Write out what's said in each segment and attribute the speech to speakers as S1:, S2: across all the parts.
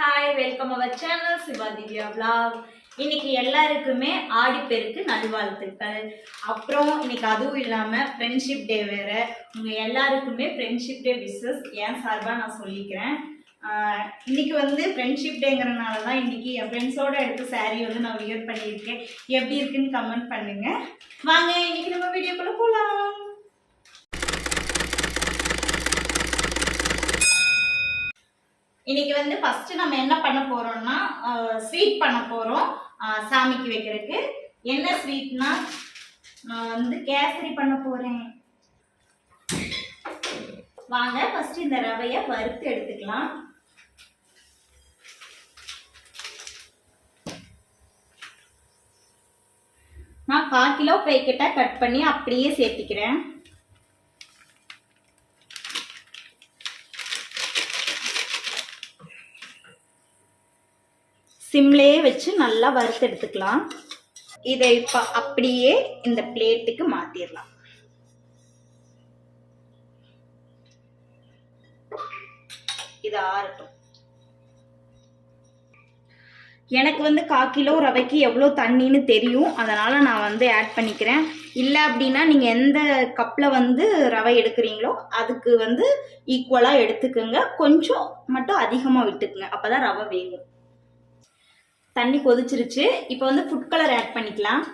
S1: Hi welcome our channel Shiva Divya vlog. இன்னைக்கு எல்லாருக்குமே ஆடிப்பெருக்கு நல்வாழ்த்துக்கள். அப்புறம் இன்னைக்கு அதுவும் இல்லாமல் ஃப்ரெண்ட்ஷிப் டே வேற. உங்கள் எல்லாருக்குமே ஃப்ரெண்ட்ஷிப் டே விசஸ் ஏன் சார்பாக நான் சொல்லிக்கிறேன். இன்னைக்கு வந்து ஃப்ரெண்ட்ஷிப் டேங்கிறனால தான் இன்னைக்கு என் ஃப்ரெண்ட்ஸோட எடுத்த saree வந்து நான் வியர் பண்ணியிருக்கேன். எப்படி இருக்குன்னு கமெண்ட் பண்ணுங்க. வாங்க இன்னைக்கு நம்ம வீடியோக்குள்ளே போகலாம் இன்னைக்கு வந்து ஃபர்ஸ்ட் நம்ம என்ன பண்ண போறோம்னா ஸ்வீட் பண்ண போறோம் சாமிக்கு வைக்கிறதுக்கு. என்ன ஸ்வீட்னா நான் வந்து கேசரி பண்ண போறேன். வாங்க ஃபர்ஸ்ட் இந்த ரவையை வறுத்து எடுத்துக்கலாம். நான் கால் கிலோ பேக்கெட்டாக கட் பண்ணி அப்படியே சேர்த்திக்கிறேன். சிம்லேயே வச்சு நல்லா வறுத்து எடுத்துக்கலாம். இதை இப்போ அப்படியே இந்த பிளேட்டுக்கு மாத்திரலாம். இது ஆறட்டும். எனக்கு வந்து கால் கிலோ ரவைக்கு எவ்வளோ தண்ணின்னு தெரியும். அதனால் நான் வந்து ஆட் பண்ணிக்கிறேன். இல்லை அப்படின்னா நீங்கள் எந்த கப்பில் வந்து ரவை எடுக்கிறீங்களோ அதுக்கு வந்து ஈக்குவலாக எடுத்துக்கோங்க. கொஞ்சம் மட்டும் அதிகமாக விட்டுக்குங்க. அப்போ தான் ரவை வேகும். தண்ணி கொதிச்சிருச்சு. இப்போ வந்து ஃபுட் கலர் ஆட் பண்ணிக்கலாம்.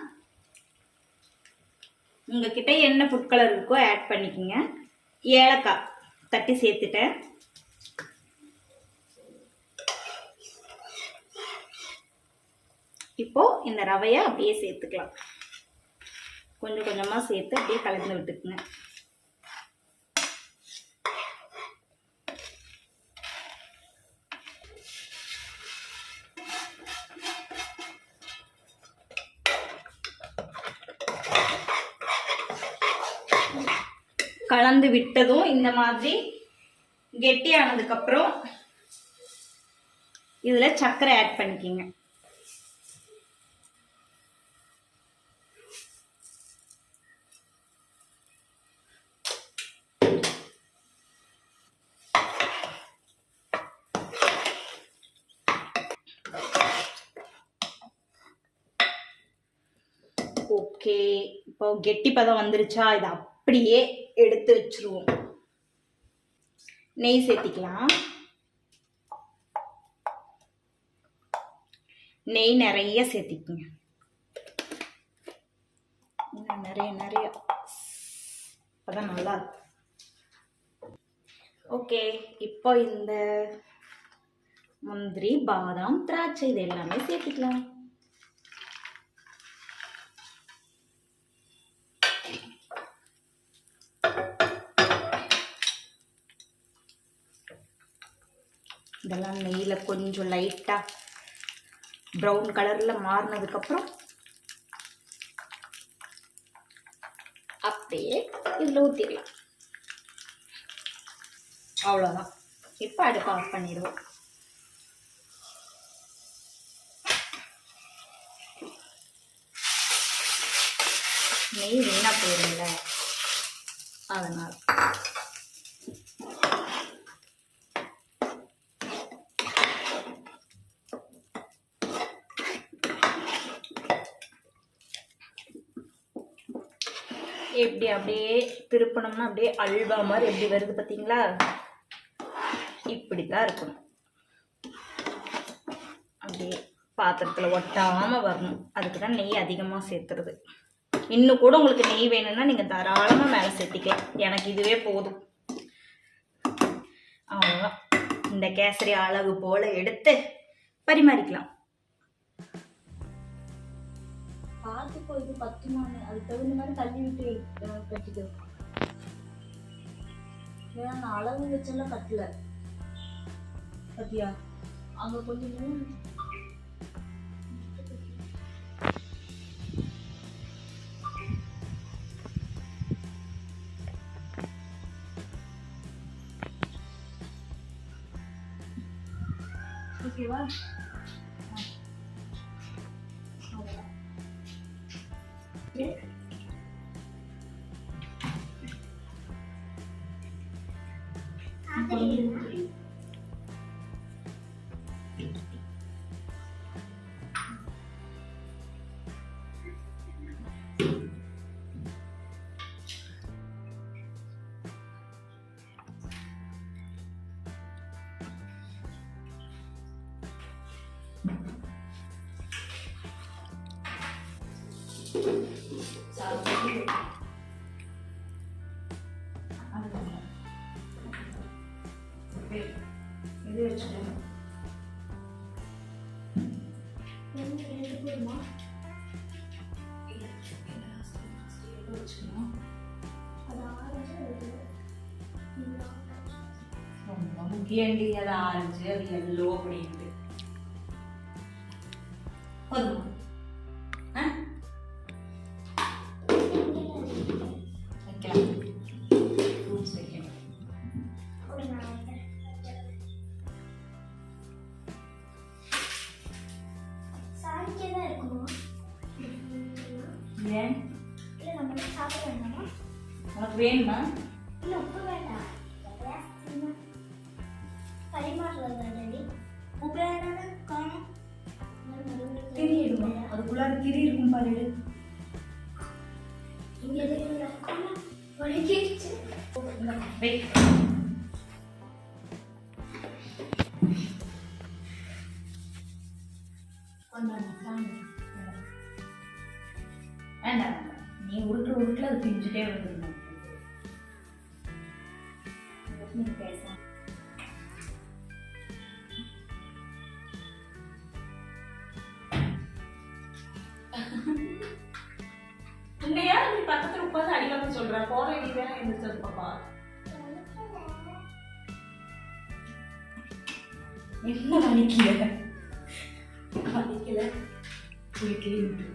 S1: உங்ககிட்ட என்ன ஃபுட் கலர் இருக்கோ ஆட் பண்ணிக்கோங்க. ஏலக்காய் தட்டி சேர்த்துட்டேன். இப்போ இந்த ரவையை அப்படியே சேர்த்துக்கலாம். கொஞ்சம் கொஞ்சமாக சேர்த்து அப்படியே கலந்து விட்டுக்குங்க. கலந்து விட்டதும் இந்த மாதிரி கெட்டியானதுக்கப்புறம் இதில் சர்க்கரை ஆட் பண்ணிக்கிங்க. ஓகே இப்போ கெட்டி பதம் வந்துருச்சா? இதை அப்படியே எடுத்து வச்சிருவோம். நெய் சேர்த்திக்கலாம். நெய் நிறைய சேர்த்திக்கங்க. நிறைய நிறைய. அப்பதான் நல்லா இருக்கும். ஓகே இப்போ இந்த முந்திரி பாதாம் திராட்சை இது எல்லாமே சேர்த்துக்கலாம். இதெல்லாம் நெய்யில் கொஞ்சம் லைட்டாக ப்ரௌன் கலரில் மாறினதுக்கப்புறம் அப்படியே இதில் ஊற்றிக்கலாம் அவ்வளோதான் இப்போ அடுப்பு ஆஃப் பண்ணிடுவோம். நெய் வீணாக போயிரும்ல. அதனால். எப்படி அப்படியே திருப்பணம்னா அப்படியே அல்வா மாதிரி எப்படி வருது பார்த்தீங்களா? இப்படி தான் இருக்கணும். அப்படியே பாத்திரத்தில் ஒட்டாமல் வரணும். அதுக்கு தான் நெய் அதிகமாக சேர்த்துறது. இன்னும் கூட உங்களுக்கு நெய் வேணும்னா நீங்கள் தாராளமாக மேலே சேர்த்திக்கலாம். எனக்கு இதுவே போதும். அவ்வளோதான் இந்த கேசரி அளவு போல் எடுத்து பரிமாறிக்கலாம். பார்த்துக்கோ இது பத்துமானு அதுக்கு தகுந்த மாதிரி தள்ளி விட்டு கட்டிட்டு கட்டிக்கோ ஏன்னா நான் அளவு வச்செல்லாம் கட்டல. பத்தியா? அங்க கொஞ்சம் இது வச்சுக்கணும் ரொம்ப முக்கியண்டி அது ஆரஞ்சு அது எல்லோ அப்படின்ட்டு. போதுமா? வேணுமா? திரி எடுமா அதுக்குள்ளார திரி இருக்கும் பாரு. எடு. வை கொண்டாங்க, சாமி. வேண்டாம் வேண்டாம். நீ உருட்டுற உருட்டுல அது பிஞ்சுட்டே வந்துருந்தோம் gaya ini jam papa. Ini lagi ya. Kali kita, kita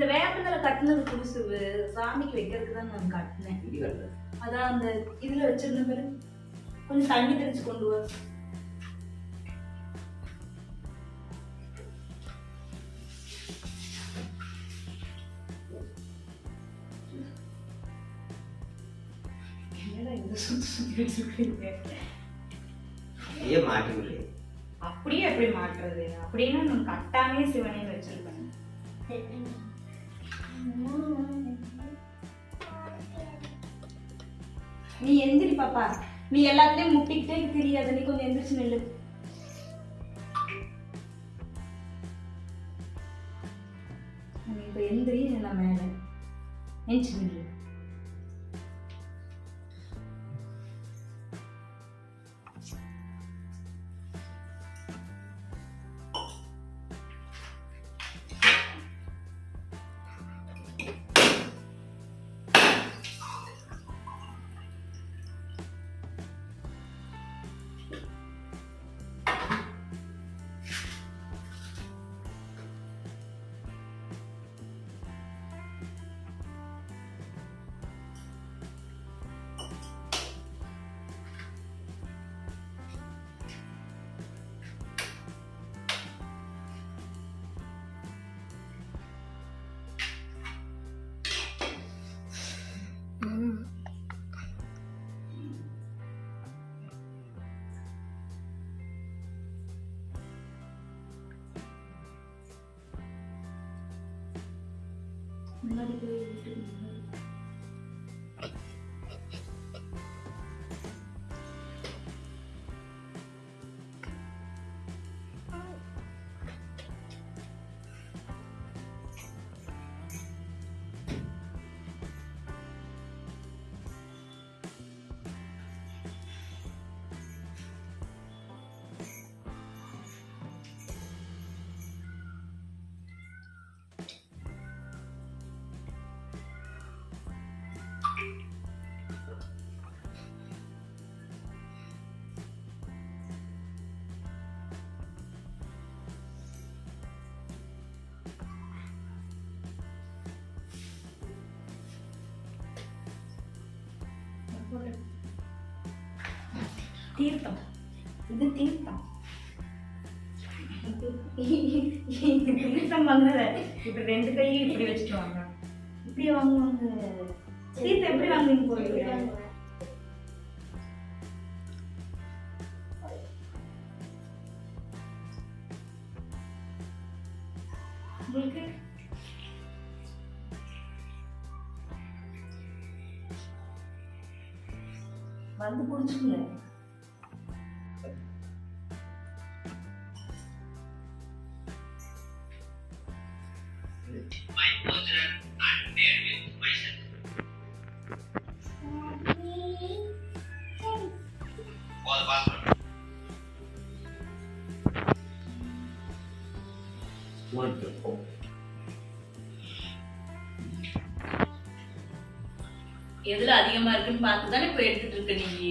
S1: இந்த வேப்பந்தல கட்டினது புதுசு சாமிக்கு வைக்கிறதுக்கு தான் நான் கட்டினேன். அதான் அந்த இதுல வச்சிருந்த பாரு. கொஞ்சம் தண்ணி தெளிச்சு கொண்டு வா. அப்படியே எப்படி மாட்டுறது? அப்படின்னா நான் கட்டாமே சிவனே வச்சிருப்பேன். நீ எந்திரி பாப்பா. நீ எல்லாத்துலயும் முட்டிக்கிட்டே தெரியாது. நீ கொஞ்சம் எந்திரிச்சு நில்லு. இப்போ இப்ப எந்திரி நான் மேல. எந்திரிச்சு நில்லு. everybody தீர்த்தம். இது தீர்த்தம். தீர்த்தம் வாங்குறத இப்படி ரெண்டு கையும் இப்படி வச்சுட்டு வாங்க. இப்படி வாங்குவாங்க. தீர்த்தம் எப்படி வாங்குவீங்க போறீங்க உங்களுக்கு? வந்து எதுல அதிகமா இருக்குன்னு பார்த்து தானே இப்ப எடுத்துட்டு இருக்க நீ?